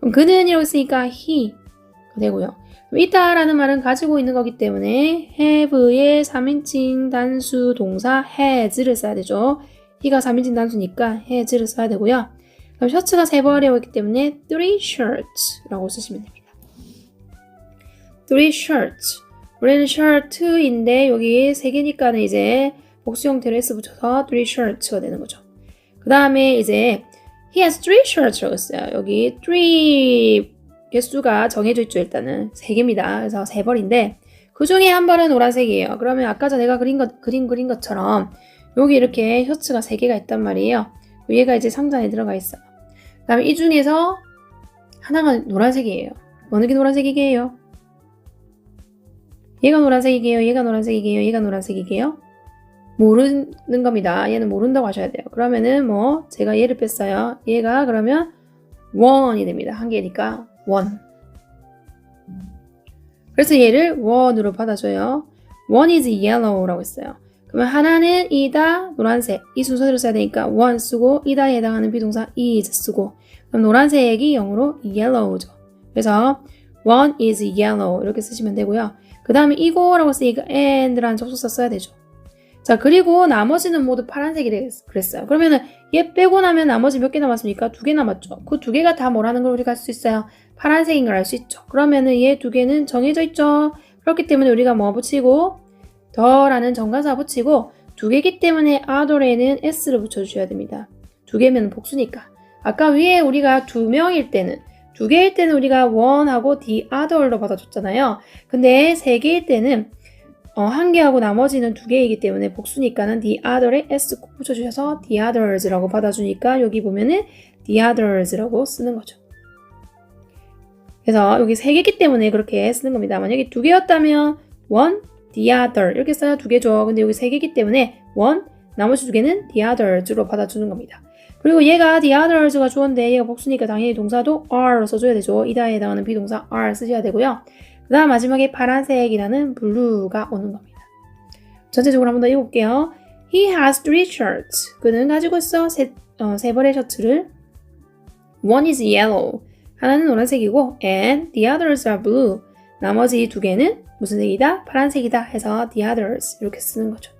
그럼 그는이라고 했으니까 he 가 되고요. 있다라는 말은 가지고 있는 거기 때문에 have의 3인칭 단수 동사 has를 써야 되죠. he가 3인칭 단수니까 has를 써야 되고요. 그럼 셔츠가 세 벌이라고 했기 때문에 three shirts라고 쓰시면 됩니다. three shirts. 원래는 shirt인데 여기 세 개니까는 이제 복수 형태로 s 붙여서 three shirts가 되는 거죠. 그 다음에 이제 he has three shirts라고 했어요. 여기 three 개수가 정해져 있죠. 일단은 세 개입니다. 그래서 세 벌인데 그 중에 한 벌은 노란색이에요. 그러면 아까 전에 내가 그린 것 그림 그린 것처럼 여기 이렇게 셔츠가 세 개가 있단 말이에요. 얘가 이제 상자 안에 들어가 있어요. 그다음에 이 중에서 하나가 노란색이에요. 어느 게 노란색이게요? 얘가 노란색이게요. 얘가 노란색이게요. 얘가 노란색이게요. 모르는 겁니다. 얘는 모른다고 하셔야 돼요. 그러면은 뭐 제가 얘를 뺐어요. 얘가 그러면 원이 됩니다. 한 개니까 원. 그래서 얘를 원으로 받아줘요. One is yellow라고 했어요. 그러면 하나는 이다 노란색 이 순서대로 써야 되니까 one 쓰고 이다에 해당하는 비동사 is 쓰고 그럼 노란색이 영어로 yellow죠. 그래서 one is yellow 이렇게 쓰시면 되고요. 그 다음에 이거라고 쓰니까 and라는 접속사 써야 되죠. 자 그리고 나머지는 모두 파란색이 그랬어요. 그러면은 얘 빼고 나면 나머지 몇 개 남았습니까? 두 개 남았죠. 그 두 개가 다 뭐라는 걸 우리가 알 수 있어요. 파란색인 걸 알 수 있죠. 그러면은 얘 두 개는 정해져 있죠. 그렇기 때문에 우리가 뭐 붙이고 더라는 정관사 붙이고 두 개기 때문에 other에는 s를 붙여주셔야 됩니다. 두 개면 복수니까. 아까 위에 우리가 두 명일 때는 두 개일 때는 우리가 one하고 the other로 받아줬잖아요. 근데 세 개일 때는 어, 한 개하고 나머지는 두 개이기 때문에 복수니까는 the other에 s 꼭 붙여주셔서 the others라고 받아주니까 여기 보면은 the others라고 쓰는 거죠. 그래서 여기 세 개기 때문에 그렇게 쓰는 겁니다. 만약에 두 개였다면 one, the other 이렇게 써야 두 개죠. 근데 여기 세 개기 때문에 one, 나머지 두 개는 the others로 받아주는 겁니다. 그리고 얘가 the others가 주어인데 얘가 복수니까 당연히 동사도 are로 써줘야 되죠. 이다에 해당하는 비동사 are 쓰셔야 되고요. 그 다음 마지막에 파란색이라는 blue가 오는 겁니다. 전체적으로 한 번 더 읽어볼게요. He has three shirts. 그는 가지고 있어 세, 어, 세 벌의 셔츠를. One is yellow. 하나는 노란색이고 and the others are blue. 나머지 두 개는 무슨 색이다? 파란색이다 해서 the others 이렇게 쓰는 거죠.